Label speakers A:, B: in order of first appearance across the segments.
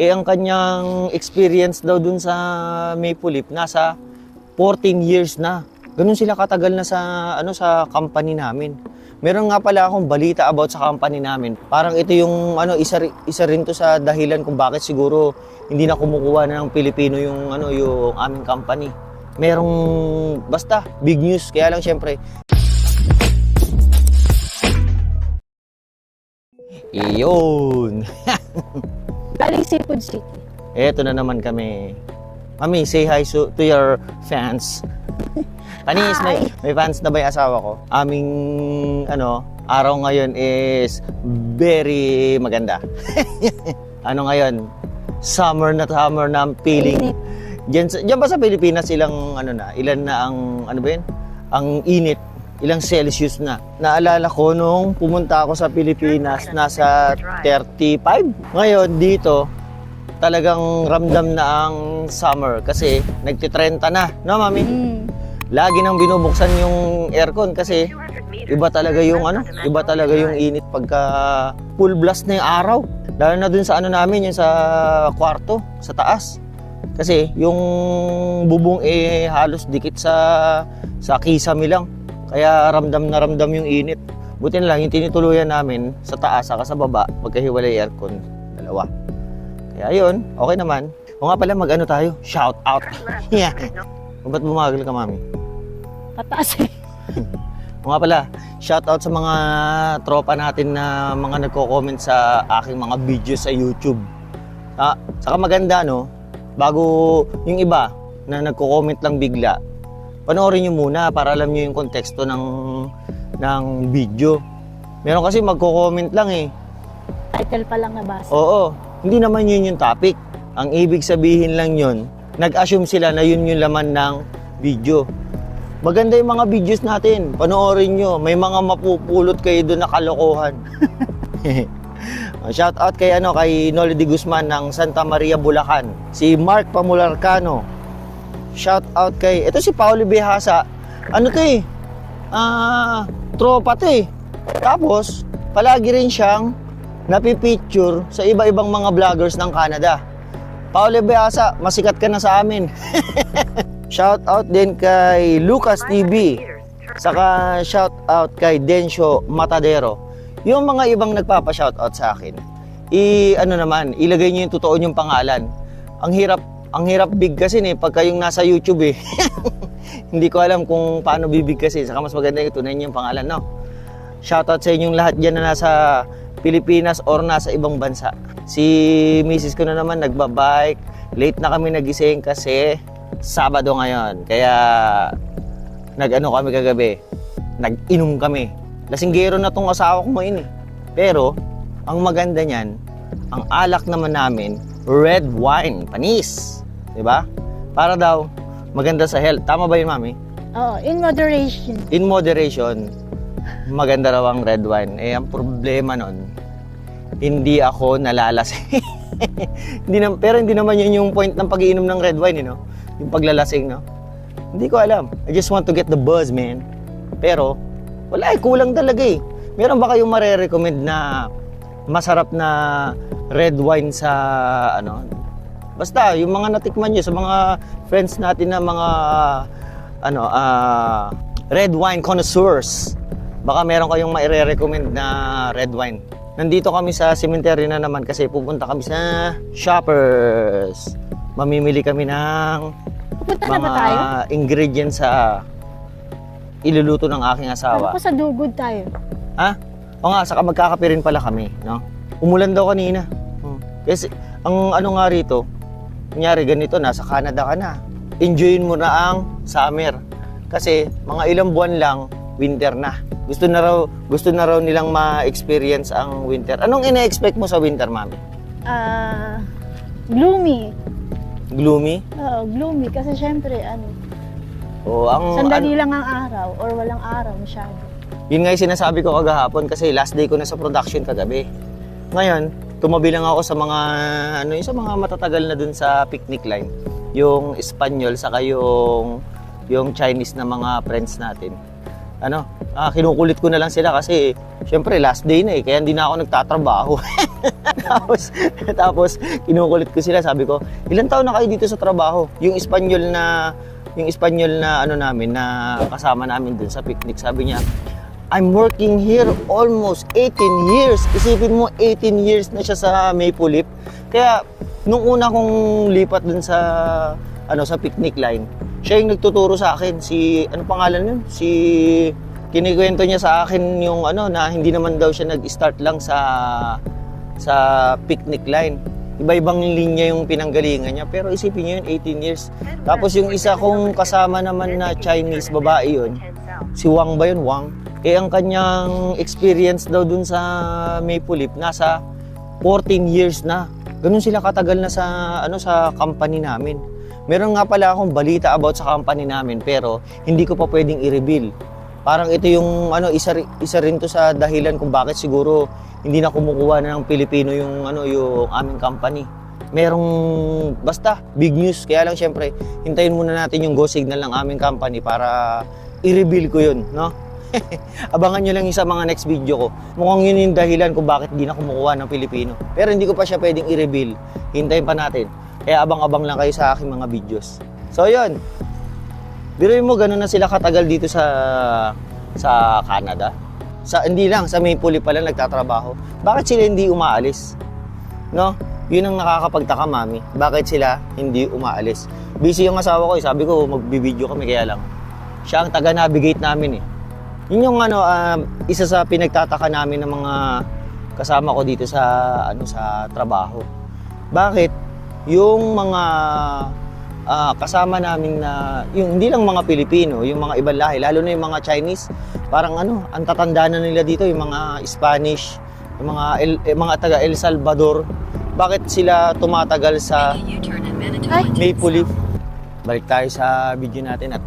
A: Eh, ang kanyang experience daw dun sa Maple Leaf, nasa 14 years na. Ganun sila katagal na sa, ano, sa company namin. Meron nga pala akong balita about sa company namin. Parang ito yung ano isa isa rin to sa dahilan kung bakit siguro hindi na kumukuha na ng Pilipino yung ano yung aming company. Merong basta big news kaya lang syempre Iyon.
B: Galing Seafood City.
A: Eto na naman kami. Mami, say hi so, to your fans. Panis, may, may fans na ba yung asawa ko? Aming, ano, araw ngayon is very maganda. ano ngayon? Summer na summer na ang feeling. Diyan, diyan ba sa Pilipinas ilang ano na, ilan na ang ano ba yun? Ang init, ilang Celsius na. Naalala ko nung pumunta ako sa Pilipinas, nasa 35. Ngayon dito, talagang ramdam na ang summer kasi nagti-30 na, no mami?
B: Mm.
A: Lagi nang binubuksan yung aircon kasi iba talaga yung ano, iba talaga yung init pagka full blast na yung araw. Lalo na dun sa ano namin, yung sa kwarto, sa taas. Kasi yung bubong eh halos dikit sa sa kisame lang. Kaya ramdam na ramdam yung init. Buti na lang yung tinituluyan namin sa taas saka sa baba, magkahiwalay aircon, dalawa. Kaya yun, okay naman. O nga pala mag-ano tayo, shout out. yeah. O ba't bumagal ka, mami?
B: Pataas eh.
A: O nga pala, shout out sa mga tropa natin na mga nagko-comment sa aking mga videos sa YouTube. Ah, saka maganda no, bago yung iba na nagko-comment lang bigla, panoorin nyo muna para alam nyo yung konteksto ng ng video. Meron kasi magko-comment lang eh.
B: Title pa lang nabasa.
A: Oo, hindi naman yun yung topic. Ang ibig sabihin lang yun, nag-assume sila na yun yung laman ng video. Maganda yung mga videos natin. Panoorin nyo. May mga mapupulot kayo doon na kalokohan. Shout out kay ano kay Noli de Guzman ng Santa Maria Bulacan. Si Mark Pamularcano. Shout out kay ito si Paolo Behasa. Ano 'to eh? Ah, tropa 'to eh. Tapos palagi rin siyang napipicture sa iba-ibang mga vloggers ng Canada. Paolo Behasa, masikat ka na sa amin. shout out din kay Lucas TV. Saka shout out kay Densyo Matadero. Yung mga ibang nagpapa-shoutout sa akin, i ano naman, ilagay niyo yung totoo yung pangalan. Ang hirap, ang hirap big kasi eh pagka yung nasa YouTube eh. Hindi ko alam kung paano bibig kasi, saka mas maganda yung tunay niyo yung pangalan, no? Shoutout sa inyong lahat diyan na nasa Pilipinas or nasa ibang bansa. Si Mrs. ko na naman nagbabike. Late na kami nagising kasi Sabado ngayon. Kaya nag-ano kami kagabi. Nag-inom kami. Lasinggero na tong asawa ko ngayon eh. Pero, ang maganda niyan, ang alak naman namin, red wine, panis. 'Di ba? Para daw, maganda sa health. Tama ba yun, mami?
B: Oo, in moderation.
A: In moderation, maganda raw ang red wine. Eh, ang problema nun, hindi ako nalalasing. hindi na, pero hindi naman yun yung point ng pag-iinom ng red wine, you know? Yung paglalasing, no? Hindi ko alam. I just want to get the buzz, man. Pero, wala eh, kulang talaga eh. Meron ba kayong marerecommend na masarap na red wine sa, ano? Basta, yung mga natikman nyo sa mga friends natin na mga, ano, ah, red wine connoisseurs. Baka meron kayong maire-recommend na red wine. Nandito kami sa cemetery na naman kasi pupunta kami sa shoppers. Mamimili kami ng
B: Pupunta na ba
A: mga
B: tayo?
A: ingredients sa iluluto ng aking
B: Ano
A: asawa.
B: po sa dugod tayo?
A: Ha? O nga, saka magkakape rin pala kami, no? Umulan daw kanina. Hmm. Kasi, ang ano nga rito, kunyari ganito, nasa Canada ka na. Enjoyin mo na ang summer. Kasi, mga ilang buwan lang, winter na. Gusto na raw, gusto na raw nilang ma-experience ang winter. Anong ina-expect mo sa winter, mami?
B: Ah, gloomy.
A: Gloomy?
B: Oo, gloomy kasi syempre ano,
A: O ang
B: sandali lang ang araw or walang araw masyado.
A: Yun nga yung sinasabi ko kagahapon kasi last day ko na sa production kagabi. Ngayon, tumabi lang ako sa mga ano yung sa mga matatagal na dun sa picnic line. Yung Espanyol saka yung yung Chinese na mga friends natin. Ano, ah, kinukulit ko na lang sila kasi syempre last day na eh kaya hindi na ako nagtatrabaho. tapos, tapos, kinukulit ko sila. Sabi ko, ilan taon na kayo dito sa trabaho? Yung Espanyol na, yung Espanyol na ano namin, na kasama namin dun sa picnic. Sabi niya, I'm working here almost 18 years. Isipin mo, 18 years na siya sa Maple Leaf. Kaya, nung una kong lipat dun sa, ano, sa picnic line, siya yung nagtuturo sa akin. Si, ano pangalan yun? Si, kinikwento niya sa akin yung ano, na hindi naman daw siya nag-start lang sa, sa picnic line. Iba-ibang linya yung pinanggalingan niya. Pero isipin niyo yun, 18 years. Tapos yung isa kong kasama naman na Chinese babae yun, si Wang ba yun? Wang? Eh ang kanyang experience daw dun sa Maple Leaf, nasa 14 years na. Ganun sila katagal na sa ano sa company namin. Meron nga pala akong balita about sa company namin pero hindi ko pa pwedeng i-reveal. Parang ito yung ano isa isa rin to sa dahilan kung bakit siguro hindi na kumukuha na ng Pilipino yung ano yung aming company. Merong basta big news kaya lang syempre hintayin muna natin yung go signal ng aming company para i-reveal ko yun, no? Abangan nyo lang yung sa mga next video ko. Mukhang yun yung dahilan kung bakit hindi na kumukuha ng Pilipino. Pero hindi ko pa siya pwedeng i-reveal. Hintayin pa natin. Kaya abang-abang lang kayo sa aking mga videos. So yun. Biruin mo, ganun na sila katagal dito sa sa Canada. Sa, hindi lang, sa Leaf pala nagtatrabaho. Bakit sila hindi umaalis? No? Yun ang nakakapagtaka, mami. Bakit sila hindi umaalis? Busy yung asawa ko, eh. sabi ko, magbibideo kami, kaya lang. Siya ang taga-navigate namin eh. Yun yung ano, um, isa sa pinagtataka namin ng mga kasama ko dito sa ano sa trabaho. Bakit? Yung mga ah, kasama namin na yung hindi lang mga Pilipino, yung mga ibang lahi, lalo na yung mga Chinese, parang ano, ang tatanda na nila dito yung mga Spanish, yung mga El, eh, mga taga El Salvador. Bakit sila tumatagal sa. Maple Leaf? Balik tayo sa video natin at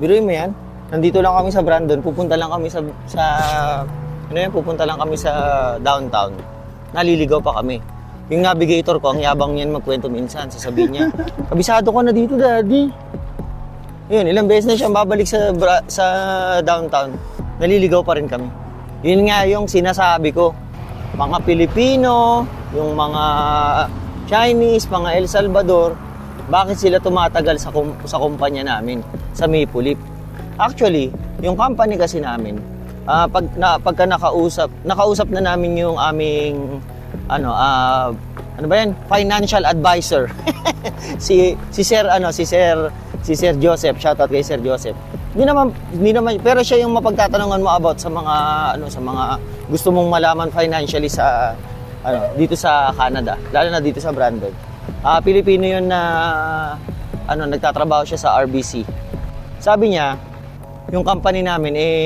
A: biruin mo yan. Nandito lang kami sa Brandon, pupunta lang kami sa sa ano yan, pupunta lang kami sa downtown. Naliligaw pa kami. Yung navigator ko, ang yabang niyan magkwento minsan, sasabihin niya, kabisado ko na dito, daddy. Yun, ilang beses na siyang babalik sa sa downtown. Naliligaw pa rin kami. Yun nga yung sinasabi ko. Mga Pilipino, yung mga Chinese, mga El Salvador, bakit sila tumatagal sa kum- sa kumpanya namin sa Maple Leaf? Actually, yung company kasi namin, ah, pag na, pagka nakausap, nakausap na namin yung aming ano, ah, ano ba yan? Financial advisor. si si Sir ano, si Sir si Sir Joseph, shoutout kay Sir Joseph. Hindi naman hindi naman pero siya yung mapagtatanungan mo about sa mga ano sa mga gusto mong malaman financially sa ano dito sa Canada, lalo na dito sa Brandon. Ah, Pilipino 'yun na ano nagtatrabaho siya sa RBC. Sabi niya, yung company namin eh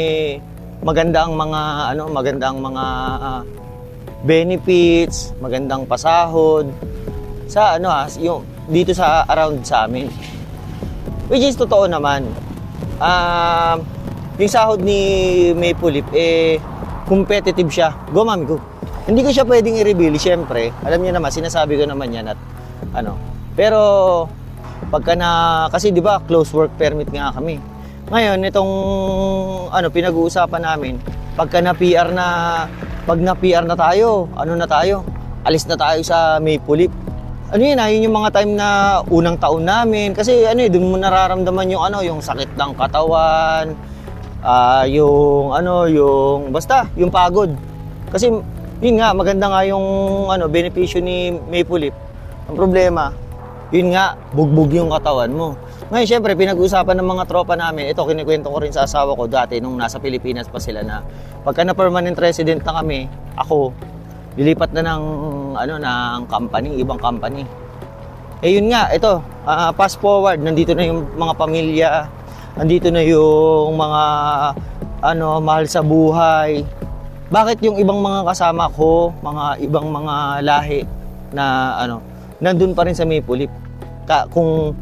A: maganda ang mga ano, maganda ang mga ah, benefits, magandang pasahod sa ano ha, yung dito sa around sa amin. Which is totoo naman. Um, yung sahod ni Maple Leaf, eh, competitive siya. Go, mami, go. Hindi ko siya pwedeng i-reveal, syempre. Alam niyo naman, sinasabi ko naman yan at ano. Pero, pagka na, kasi di ba, close work permit nga kami. Ngayon, itong, ano, pinag-uusapan namin, pagka na PR na, pag na PR na tayo, ano na tayo, alis na tayo sa Maple Leaf ano yun ah, yun yung mga time na unang taon namin. Kasi ano eh, doon mo nararamdaman yung ano, yung sakit ng katawan, ah yung ano, yung, basta, yung pagod. Kasi yun nga, maganda nga yung ano, benepisyo ni Maple Leaf. Ang problema, yun nga, bugbog yung katawan mo. Ngayon, syempre, pinag-uusapan ng mga tropa namin, ito, kinikwento ko rin sa asawa ko dati nung nasa Pilipinas pa sila na pagka na permanent resident na kami, ako, lilipat na ng ano ng company, ibang company. Eh yun nga, ito, ah, fast forward, nandito na yung mga pamilya, nandito na yung mga ano, mahal sa buhay. Bakit yung ibang mga kasama ko, mga ibang mga lahi na ano, nandun pa rin sa Maple Leaf. Ka, kung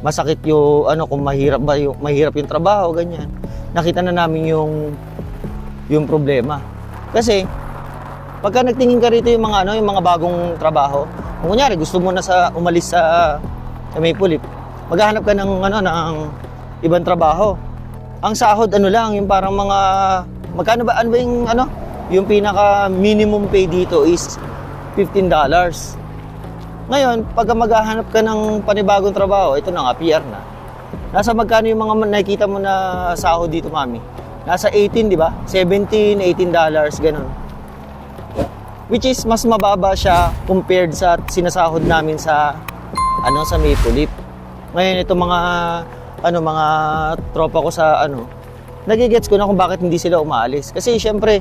A: masakit yung ano, kung mahirap ba yung mahirap yung trabaho, ganyan. Nakita na namin yung yung problema. Kasi Pagka nagtingin ka rito yung mga ano, yung mga bagong trabaho, kung kunyari gusto mo na sa umalis sa, sa Maple maghahanap ka ng ano ng ibang trabaho. Ang sahod ano lang, yung parang mga magkano ba ano ba yung ano, yung pinaka minimum pay dito is $15. Ngayon, pag maghahanap ka ng panibagong trabaho, ito na nga, PR na. Nasa magkano yung mga nakikita mo na sahod dito, mami? Nasa 18, di ba? 17, 18 dollars, ganun. Which is, mas mababa siya compared sa sinasahod namin sa, ano, sa Maple Leaf. Ngayon, ito mga, ano, mga tropa ko sa, ano, nagigets ko na kung bakit hindi sila umaalis. Kasi, syempre,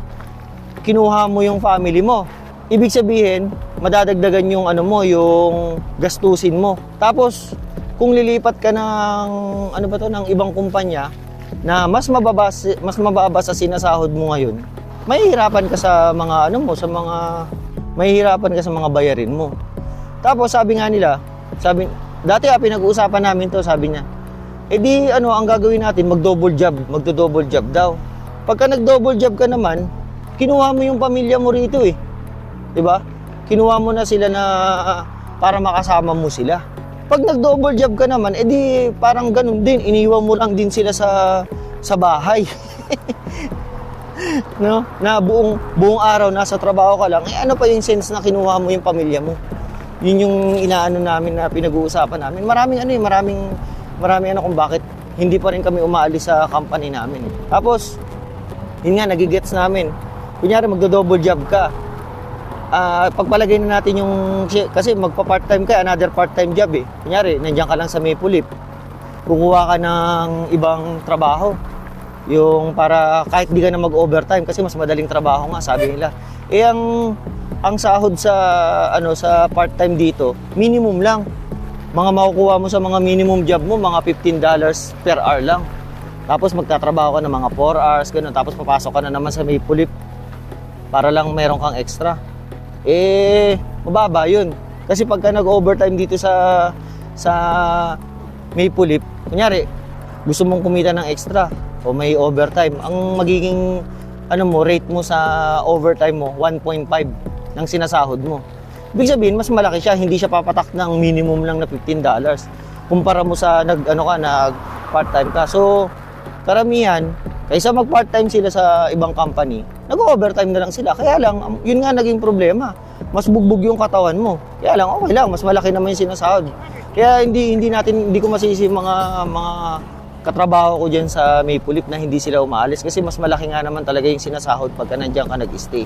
A: kinuha mo yung family mo. Ibig sabihin, madadagdagan yung ano mo, yung gastusin mo. Tapos, kung lilipat ka ng ano ba to ng ibang kumpanya na mas mababa mas mababa sa sinasahod mo ngayon, mahihirapan ka sa mga ano mo, sa mga mahihirapan ka sa mga bayarin mo. Tapos sabi nga nila, sabi dati ah, pinag-uusapan namin to, sabi niya. Eh di ano, ang gagawin natin, mag-double job, magdo-double job daw. Pagka nag-double job ka naman, kinuha mo yung pamilya mo rito eh. 'Di ba? Kinuha mo na sila na para makasama mo sila. Pag nag-double job ka naman, edi parang ganun din, iniwan mo lang din sila sa sa bahay. no? Na buong buong araw nasa trabaho ka lang. Eh ano pa yung sense na kinuha mo yung pamilya mo? Yun yung inaano namin na pinag-uusapan namin. Maraming ano eh, maraming maraming ano kung bakit hindi pa rin kami umaalis sa company namin. Tapos yun nga nagigets namin. Kunyari magdo-double job ka. Ah, pagpalagay na natin yung kasi magpa-part-time ka, another part-time job eh. Kunyari, nandiyan ka lang sa Maple Leaf. Kukuha ka ng ibang trabaho. Yung para kahit di ka na mag-overtime kasi mas madaling trabaho nga sabi nila. Eh ang ang sahod sa ano sa part-time dito, minimum lang. Mga makukuha mo sa mga minimum job mo, mga $15 per hour lang. Tapos magtatrabaho ka ng mga 4 hours, ganun. Tapos papasok ka na naman sa Maple Leaf para lang meron kang extra. Eh, mababa yun. Kasi pagka nag-overtime dito sa sa Maple Leaf, kunyari, gusto mong kumita ng extra o may overtime, ang magiging ano mo, rate mo sa overtime mo, 1.5 ng sinasahod mo. Ibig sabihin, mas malaki siya, hindi siya papatak ng minimum lang na $15. Kumpara mo sa nag ano ka, nag part-time ka. So, karamihan, kaysa mag part-time sila sa ibang company, nag-overtime na lang sila. Kaya lang, um, yun nga naging problema. Mas bugbog yung katawan mo. Kaya lang, okay lang, mas malaki naman yung sinasahod. Kaya hindi hindi natin hindi ko masisi mga mga katrabaho ko diyan sa Maple Leaf na hindi sila umaalis kasi mas malaki nga naman talaga yung sinasahod pagka nandiyan ka nag-stay.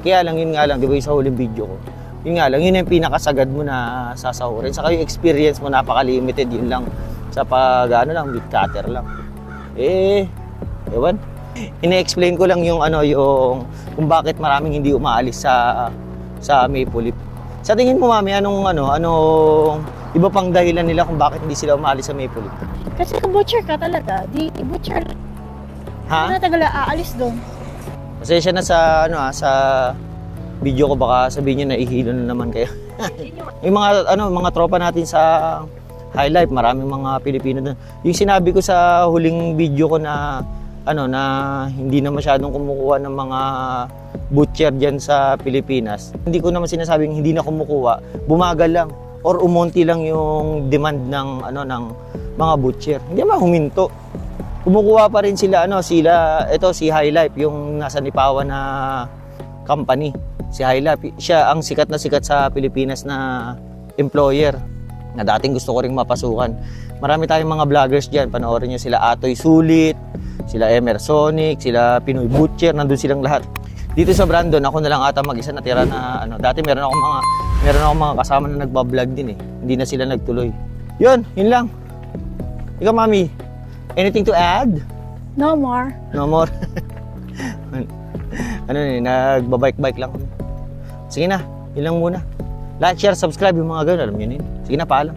A: Kaya lang yun nga lang, di ba yung sa huling video ko, yun nga lang, yun yung pinakasagad mo na sasahurin. Saka yung experience mo napaka-limited, yun lang. Sa pag, ano lang, meat cutter lang. Eh, ewan. Ine-explain ko lang yung ano, yung kung bakit maraming hindi umaalis sa sa Maple Leaf. Sa tingin mo, mami, anong ano, anong iba pang dahilan nila kung bakit hindi sila umaalis sa Maple Leaf?
B: Kasi kung butcher ka talaga, di butcher.
A: Ha?
B: Ha? tagal aalis doon.
A: Pasensya na sa ano ah, sa video ko baka sabihin niyo na ihilo na naman kayo. yung mga ano mga tropa natin sa High Life, maraming mga Pilipino doon. Yung sinabi ko sa huling video ko na ano na hindi na masyadong kumukuha ng mga butcher diyan sa Pilipinas. Hindi ko naman sinasabing hindi na kumukuha, bumagal lang. Or umonti lang yung demand ng ano ng mga butcher. Hindi naman huminto. Kumukuha pa rin sila ano sila ito si High Life yung nasa Nipawa na company. Si High Life siya ang sikat na sikat sa Pilipinas na employer na dating gusto ko ring mapasukan. Marami tayong mga vloggers diyan panoorin niyo sila Atoy Sulit sila Emersonic sila Pinoy Butcher nandun silang lahat dito sa Brandon ako na lang ata mag-isa natira na ano dati meron ako mga meron ako mga kasama na nagba-vlog din eh hindi na sila nagtuloy yun yun lang ikaw mami Anything to add?
B: No more.
A: No more. ano eh, nagbabike-bike lang kami. Sige na, yun lang muna. Like, share, subscribe yung mga ganun. Alam nyo yun. Sige na, paalam.